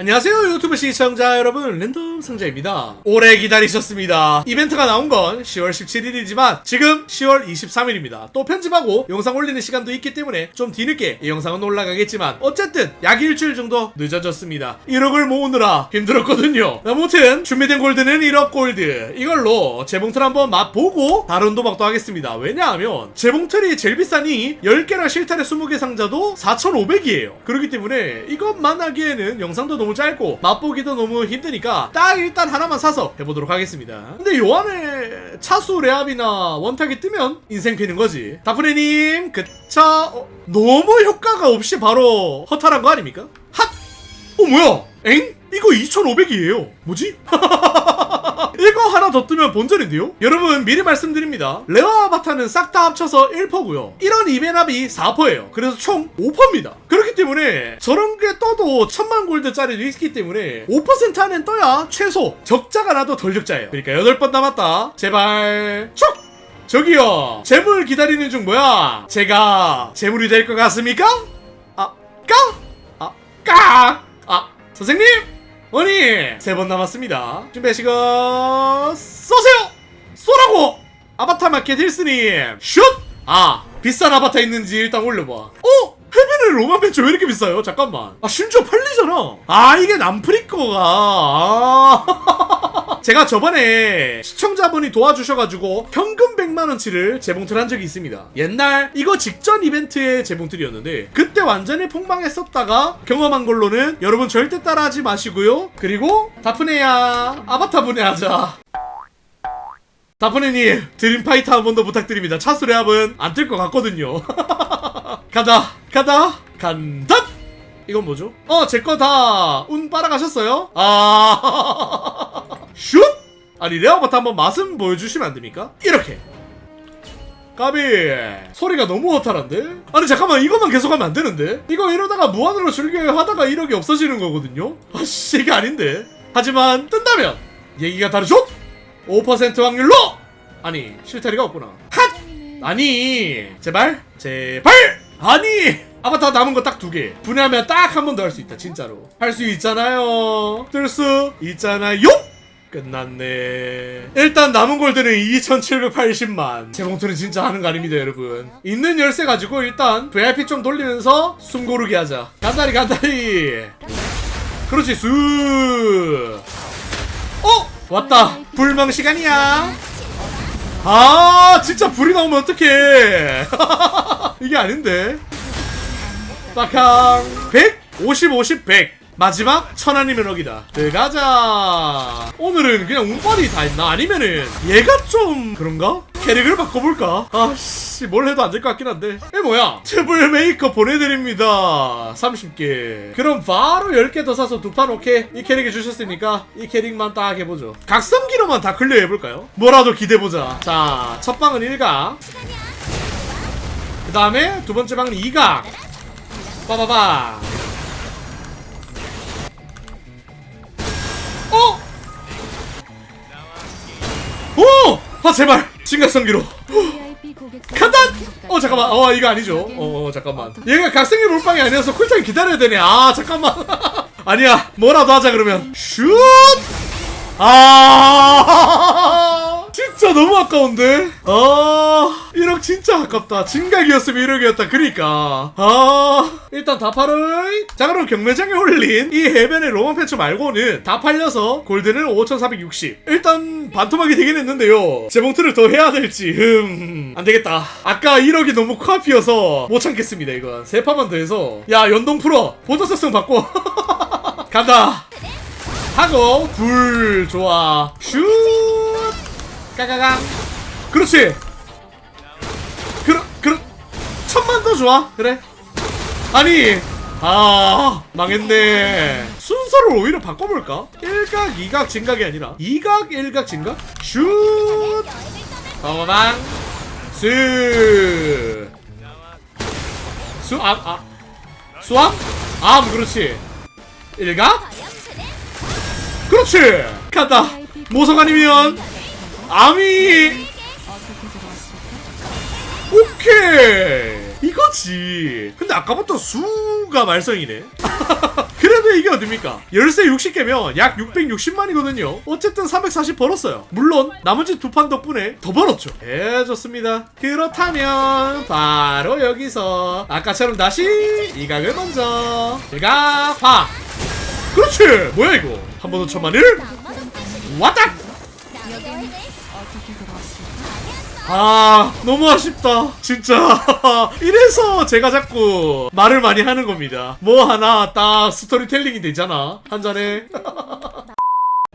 안녕하세요 유튜브 시청자 여러분. 랜덤 상자입니다. 오래 기다리셨습니다. 이벤트가 나온 건 10월 17일이지만 지금 10월 23일입니다. 또 편집하고 영상 올리는 시간도 있기 때문에 좀 뒤늦게 이 영상은 올라가겠지만 어쨌든 약 일주일 정도 늦어졌습니다. 1억을 모으느라 힘들었거든요. 아무튼 준비된 골드는 1억 골드. 이걸로 재봉틀 한번 맛보고 다른 도박도 하겠습니다. 왜냐하면 재봉틀이 제일 비싸니 10개랑 실타래 20개 상자도 4,500이에요. 그렇기 때문에 이것만 하기에는 영상도 너무 짧고 맛보기도 너무 힘드니까 딱 일단 하나만 사서 해보도록 하겠습니다 근데 요 안에 차수 레압이나 원탁이 뜨면 인생 피는 거지 다프네님 그차 어, 너무 효과가 없이 바로 허탈한 거 아닙니까? 핫! 어 뭐야? 엥? 이거 2,500이에요. 뭐지? 이거 하나 더 뜨면 본전인데요? 여러분 미리 말씀드립니다. 레어 아바타는 싹 다 합쳐서 1퍼고요. 이런 이벤합이 4퍼예요. 그래서 총 5퍼입니다. 그렇기 때문에 저런 게 떠도 천만 골드짜리도 있기 때문에 5% 안엔 떠야 최소 적자가 나도 덜 적자예요. 그러니까 8번 남았다. 제발 촉! 저기요 재물 기다리는 중 뭐야 제가 재물이 될 것 같습니까? 아 까? 아 까? 아 선생님 언니 세 번 남았습니다. 준비하시고 쏘세요! 쏘라고! 아바타 마켓 힐스님 슛아 비싼 아바타 있는지 일단 올려봐. 어? 해변의 로만 벤츠 왜 이렇게 비싸요? 잠깐만. 아 심지어 팔리잖아. 아 이게 남프리커가. 아 제가 저번에 시청자분이 도와주셔가지고 현금 100만원치를 재봉틀 한 적이 있습니다. 옛날 이거 직전 이벤트의 재봉틀이었는데 그때 완전히 폭망했었다가 경험한 걸로는 여러분 절대 따라하지 마시고요. 그리고 다프네야 아바타 분해하자. 다프네님 드림파이터 한 번 더 부탁드립니다. 차수레압은 안 뜰 것 같거든요. 가다 가다 간다. 이건 뭐죠? 어 제 거 다 운 빨아가셨어요? 아 슛? 아니 레어바트 한번 맛은 보여주시면 안 됩니까? 이렇게. 까비. 소리가 너무 허탈한데? 아니 잠깐만. 이것만 계속하면 안 되는데? 이거 이러다가 무한으로 즐겨 하다가 1억이 없어지는 거거든요? 아씨 이게 아닌데. 하지만 뜬다면 얘기가 다르죠? 5% 확률로! 아니 실타리가 없구나. 핫! 아니 제발 제발! 아니! 아바타 남은 거 딱 두 개. 분해하면 딱 한 번 더 할 수 있다 진짜로. 할 수 있잖아요. 뜰 수 있잖아요 끝났네. 일단 남은 골드는 2780만. 재봉틀은 진짜 하는 거 아닙니다 여러분. 있는 열쇠 가지고 일단 VIP 좀 돌리면서 숨 고르기 하자. 간다리 간다리. 그렇지 수. 어? 왔다. 불망 시간이야. 아 진짜 불이 나오면 어떡해. 이게 아닌데. 딱한 100 50 50 100 마지막 천안이면 억이다. 들어가자. 오늘은 그냥 운빨이 다 있나? 아니면은 얘가 좀 그런가? 캐릭을 바꿔볼까? 아씨 뭘 해도 안 될 것 같긴 한데. 이 뭐야? 트블 메이커 보내드립니다. 30개. 그럼 바로 10개 더 사서 두 판 오케이? 이 캐릭을 주셨으니까 이 캐릭만 딱 해보죠. 각성기로만 다 클리어 해볼까요? 뭐라도 기대보자. 자 첫 방은 1각 그 다음에 두 번째 방은 2각 빠바바 아 제발. 진각성기로. 간다! 어 잠깐만. 어 이거 아니죠. 어, 어 잠깐만. 얘가 각성기 몰빵이 아니어서 쿨타임 기다려야 되네. 아 잠깐만. 아니야. 뭐라도 하자 그러면. 슛! 아 진짜 너무 아까운데? 아 1억 진짜 아깝다. 진각이었으면 1억이었다. 그니까. 아 일단 다 팔을 자 그럼 경매장에 올린 이 해변의 로만 패치 말고는 다 팔려서 골드는 5460 일단 반토막이 되긴 했는데요. 재봉틀을 더 해야 될지 음 안 되겠다. 아까 1억이 너무 코앞이어서 못 참겠습니다 이건. 세 판만 더 해서. 야 연동 풀어. 보너스성 바꿔 간다. 하고 불 좋아. 슛 까까강 그렇지. 그러 그러 천만 더 좋아? 그래? 아니 아 망했네. 순서를 오히려 바꿔볼까? 1각 2각 진각이 아니라. 2각 1각 진각? 슛! 어망. 스 수암 아. 수암? 암 그렇지. 1각? 그렇지. 간다. 모성 아니면 암이 오케이 이거지 근데 아까부터 수가 말썽이네 그래도 이게 어딥니까? 열쇠 60개면 약 660만이거든요. 어쨌든 340 벌었어요. 물론 나머지 두 판 덕분에 더 벌었죠. 예, 좋습니다. 그렇다면 바로 여기서 아까처럼 다시 이 각을 먼저 제가 화. 그렇지. 뭐야 이거? 한 번 더 천만을 왔다. 아 너무 아쉽다. 진짜. 이래서 제가 자꾸 말을 많이 하는 겁니다. 뭐 하나 딱 스토리텔링이 되잖아. 한 잔에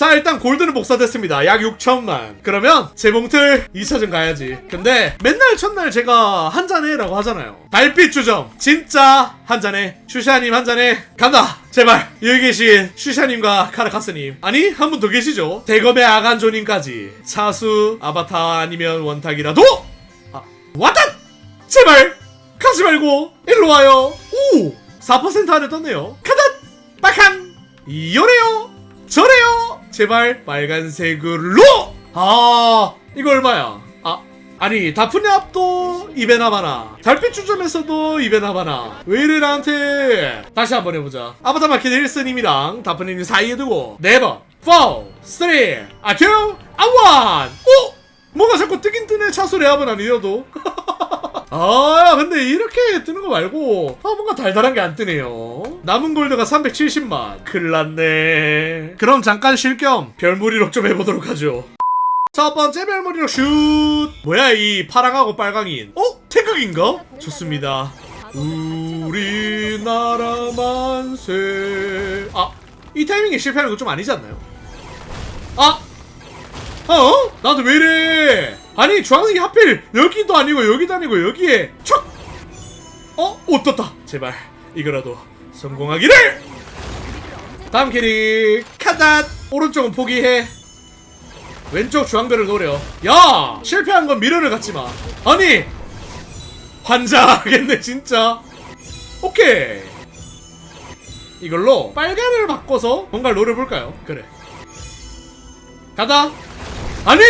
자 일단 골드는 복사됐습니다. 약 6천만. 그러면 재봉틀 2차전 가야지. 근데 맨날 첫날 제가 한 잔해 라고 하잖아요. 달빛 주점. 진짜 한 잔해. 슈샤님 한 잔해. 간다. 제발. 여기 계신 슈샤님과 카라카스님. 아니 한 분 더 계시죠? 대검의 아간조님까지. 차수 아바타 아니면 원탁이라도! 아 왔다! 제발! 가지 말고 일로 와요. 오4% 안에 떴네요. 빨칸! 이요래요 저래요 제발 빨간색으로! 아 이거 얼마야? 아 아니 다프냐 앞도 이베나바나 달빛 주점에서도 이베나바나 왜 이래 나한테? 다시 한번 해보자. 아바타 마켓 1스님이랑 다프님 사이에 두고. 4번 4 3 아 2 아 1 오! 뭔가 자꾸 뜨긴 뜨네. 레압은 아니어도 아 근데 이렇게 뜨는 거 말고 아 뭔가 달달한 게 안 뜨네요 남은 골드가 370만 큰일났네 그럼 잠깐 쉴 겸 별무리록 좀 해보도록 하죠 첫 번째 별무리록 슛 뭐야 이 파랑하고 빨강인 어? 태극인가? 좋습니다 우리나라 만세 아이 타이밍에 실패하는 거 좀 아니지 않나요? 아 어? 나도 왜 이래? 아니 주황색이 하필 여기도 아니고 여기도 아니고 여기에 척! 어? 오 떴다 제발 이거라도 성공하기를! 다음 캐릭 카닷 오른쪽은 포기해 왼쪽 주황별을 노려 야! 실패한 건 미련을 갖지 마 아니! 환장하겠네 진짜 오케이 이걸로 빨간을 바꿔서 뭔가 노려볼까요? 그래 가다 아니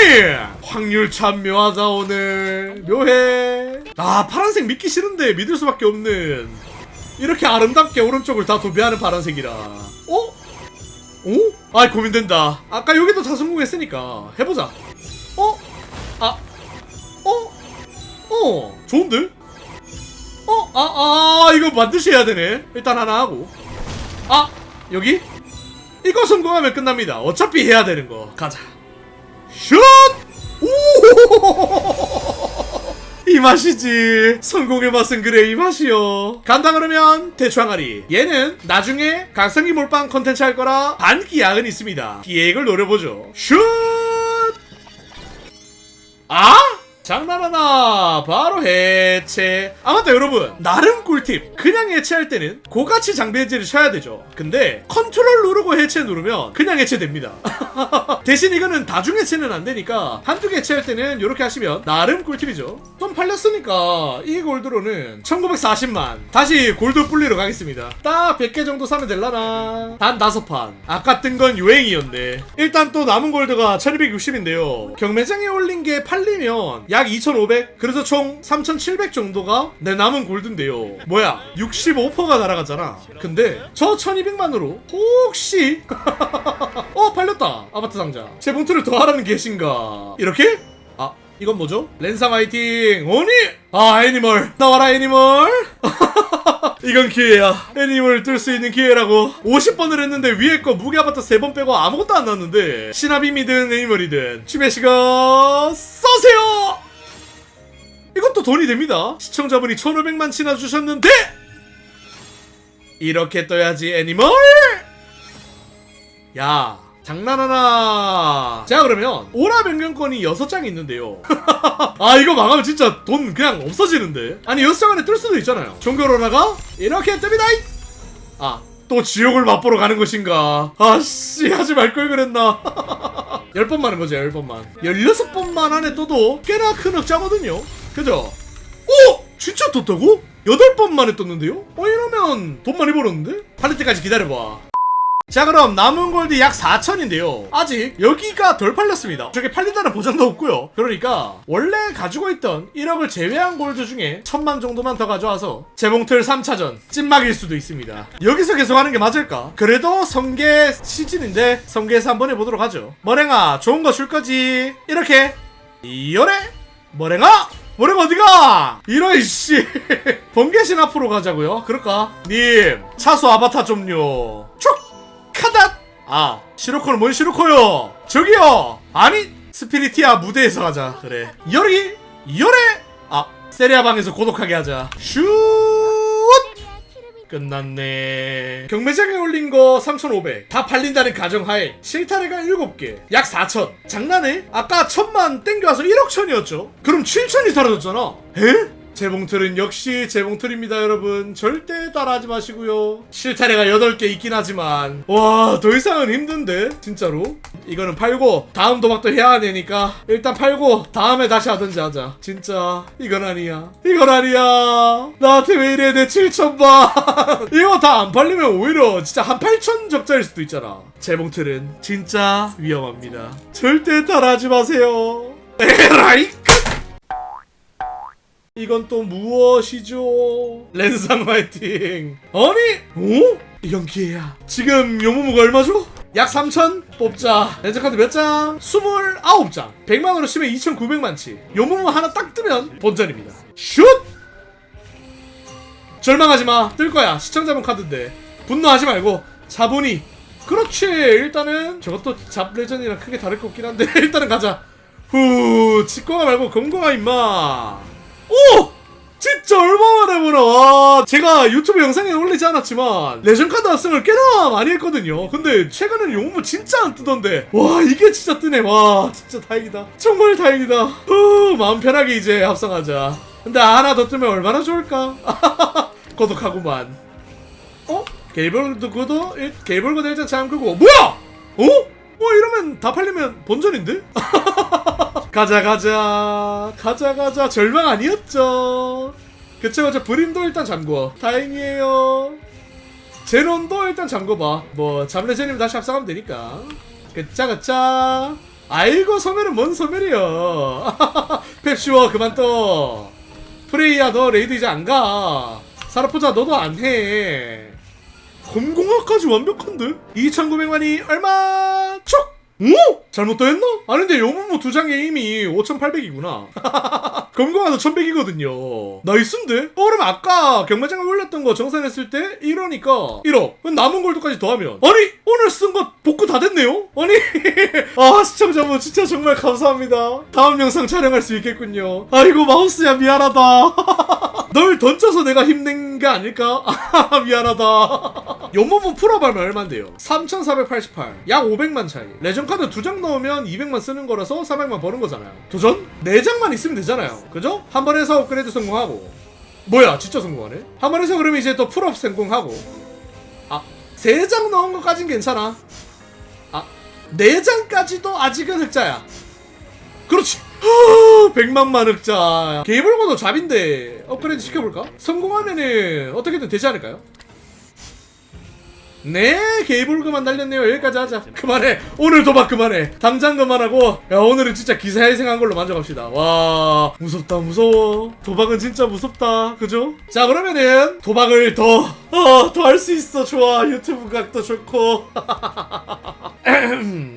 확률 참 묘하다 오늘 묘해 아 파란색 믿기 싫은데 믿을 수밖에 없는 이렇게 아름답게 오른쪽을 다 도배하는 파란색이라 어? 어? 아 고민된다 아까 여기도 다 성공했으니까 해보자 어? 아 어? 어 좋은데? 어? 아, 아 이거 반드시 해야 되네 일단 하나 하고 아 여기? 이거 성공하면 끝납니다 어차피 해야 되는 거 가자 슛! 오! 이 맛이지. 성공의 맛은 그래 이 맛이요. 간다 그러면 대추항아리. 얘는 나중에 각성기 몰빵 컨텐츠 할 거라 반기약은 있습니다. 기획을 노려보죠. 슛! 아? 장난하나? 바로 해체. 아 맞다 여러분 나름 꿀팁. 그냥 해체할 때는 고가치 장비 해제를 쳐야 되죠. 근데 컨트롤 누르고 해체 누르면 그냥 해체됩니다. 대신 이거는 다중 해체는 안 되니까 한두 개 해체할 때는 이렇게 하시면 나름 꿀팁이죠. 좀 팔렸으니까 이 골드로는 1940만. 다시 골드 불리러 가겠습니다. 딱 100개 정도 사면 될라나? 단 5판. 아까 뜬 건 유행이었네. 일단 또 남은 골드가 1260인데요. 경매장에 올린 게 팔리면 약2500 그래서 총 3700 정도가 내 남은 골드인데요. 뭐야 65%가 날아갔잖아. 근데 저 1200만으로 혹시 어 팔렸다. 아바타 상자. 제 봉투를 더 하라는 계신가? 이렇게? 아 이건 뭐죠? 랜상 화이팅! 오니! 아 애니멀. 나와라 애니멀. 이건 기회야. 애니멀 뜰 수 있는 기회라고 50번을 했는데 위에 거 무게 아바타 3번 빼고 아무것도 안 나왔는데. 신압임이든 애니멀이든. 추베시가 써세요 이것도 돈이 됩니다. 시청자분이 1500만 치나 주셨는데 이렇게 떠야지 애니멀 야 장난하나. 자 그러면 오라 변경권이 6장 있는데요. 아 이거 망하면 진짜 돈 그냥 없어지는데. 아니 6장 안에 뜰 수도 있잖아요. 종교로라가 이렇게 뜹니다. 아또 지옥을 맛보러 가는 것인가? 아씨 하지 말 걸 그랬나? 10번만 해보자 10번만. 16번만 안에 떠도 꽤나 큰 흑자거든요 그죠? 오! 진짜 떴다고? 8번 만에 떴는데요? 어 이러면 돈 많이 벌었는데? 팔릴 때까지 기다려봐 자 그럼 남은 골드 약 4천인데요 아직 여기가 덜 팔렸습니다 저게 팔린다는 보장도 없고요 그러니까 원래 가지고 있던 1억을 제외한 골드 중에 천만 정도만 더 가져와서 재봉틀 3차전 찐막일 수도 있습니다 여기서 계속 하는 게 맞을까? 그래도 성계 시즌인데 성계에서 한번 해보도록 하죠 머랭아 좋은 거 줄 거지 이렇게 이열에 머랭아 머랭 어디가? 이런 씨. 번개신 앞으로 가자고요? 그럴까? 님 차수 아바타 좀요. 촉! 카닷! 아 시로코는 뭔 시로코요? 저기요! 아니 스피리티아 무대에서 하자. 그래. 열이 열에 아 세리아 방에서 고독하게 하자. 슛 끝났네 경매장에 올린 거 3,500. 다 팔린다는 가정하에 실타래가 7개. 약 4,000. 장난해? 아까 1,000만 땡겨와서 1억 천이었죠? 그럼 7천이 사라졌잖아. 에? 재봉틀은 역시 재봉틀입니다 여러분. 절대 따라하지 마시고요. 실타래가 8개 있긴 하지만. 와 더 이상은 힘든데 진짜로. 이거는 팔고 다음 도박도 해야 되니까. 일단 팔고 다음에 다시 하든지 하자. 진짜 이건 아니야. 이건 아니야. 나한테 왜 이래 내 7천만 이거 다 안 팔리면 오히려 진짜 한 8천 적자일 수도 있잖아. 재봉틀은 진짜 위험합니다. 절대 따라하지 마세요. 에라이 이건 또 무엇이죠? 랜상 화이팅! 아니! 오? 이건 기회야. 지금 요모모가 얼마죠? 약 3천? 뽑자. 렌즈카드 몇 장? 29장. 100만원으로 치면 2,900만치. 요모모 하나 딱 뜨면 본전입니다. 슛! 절망하지 마. 뜰 거야. 시청자분 카드인데. 분노하지 말고. 자본이. 그렇지. 일단은 저것도 잡 레전이랑 크게 다를 것 같긴 한데. 일단은 가자. 후, 치과가 말고 건강아 임마. 와 제가 유튜브 영상에 올리지 않았지만 레전카드 합성을 꽤나 많이 했거든요. 근데 최근에는 용무 진짜 안 뜨던데. 와 이게 진짜 뜨네. 와 진짜 다행이다. 정말 다행이다. 후 마음 편하게 이제 합성하자. 근데 하나 더 뜨면 얼마나 좋을까? 고독하구만. 어? 구도? 일- 게이블드 일단 잠그고. 뭐야? 어? 어 이러면 다 팔리면 본전인데? 가자 가자. 가자 가자. 절망 아니었죠 그쵸 그쵸 브림도 일단 잠궈 다행이에요 제논도 일단 잠궈봐 뭐 잠레제님 다시 합성하면 되니까 그짜 그짜 아이고 소멸은 뭔 소멸이여 펩시워 그만 떠 프레이야 너 레이드 이제 안가 사라포자 너도 안해 검공화까지 완벽한데? 2,900만이 얼마? 촉! 오? 잘못 더했나? 아닌데 요모모 두 장에 이미 5,800이구나. 검공화도 1,100이거든요. 나이스인데? 어, 그럼 아까 경매장에 올렸던 거 정산했을 때 1호니까 1억. 그럼 남은 골드까지 더하면 아니 오늘 쓴 거 복구 다 됐네요? 아니 아 시청자분 진짜 정말 감사합니다. 다음 영상 촬영할 수 있겠군요. 아이고 마우스야 미안하다. 널 던져서 내가 힘낸 게 아닐까? 아, 미안하다. 연모분 풀어봐면 얼만데요? 3,488. 약 500만 차이. 레전 카드 두장 넣으면 200만 쓰는 거라서 400만 버는 거잖아요. 도전? 4장만 있으면 되잖아요. 그죠? 한 번 해서 업그레이드 성공하고. 뭐야, 진짜 성공하네? 한 번 해서 그러면 이제 또 풀업 성공하고. 아, 3장 넣은 것까진 괜찮아. 아, 4장까지도 아직은 흑자야. 그렇지. 100만만 흑자. 게이블고도 잡인데 업그레이드 시켜볼까? 성공하면은 어떻게든 되지 않을까요? 네, 게이블그만 달렸네요. 여기까지 하자. 그만해. 오늘 도박 그만해. 당장 그만하고. 야, 오늘은 진짜 기사 회생한 걸로 만족합시다. 와, 무섭다, 무서워. 도박은 진짜 무섭다. 그죠? 자, 그러면은 도박을 더, 어, 더할수 있어. 좋아. 유튜브 각도 좋고.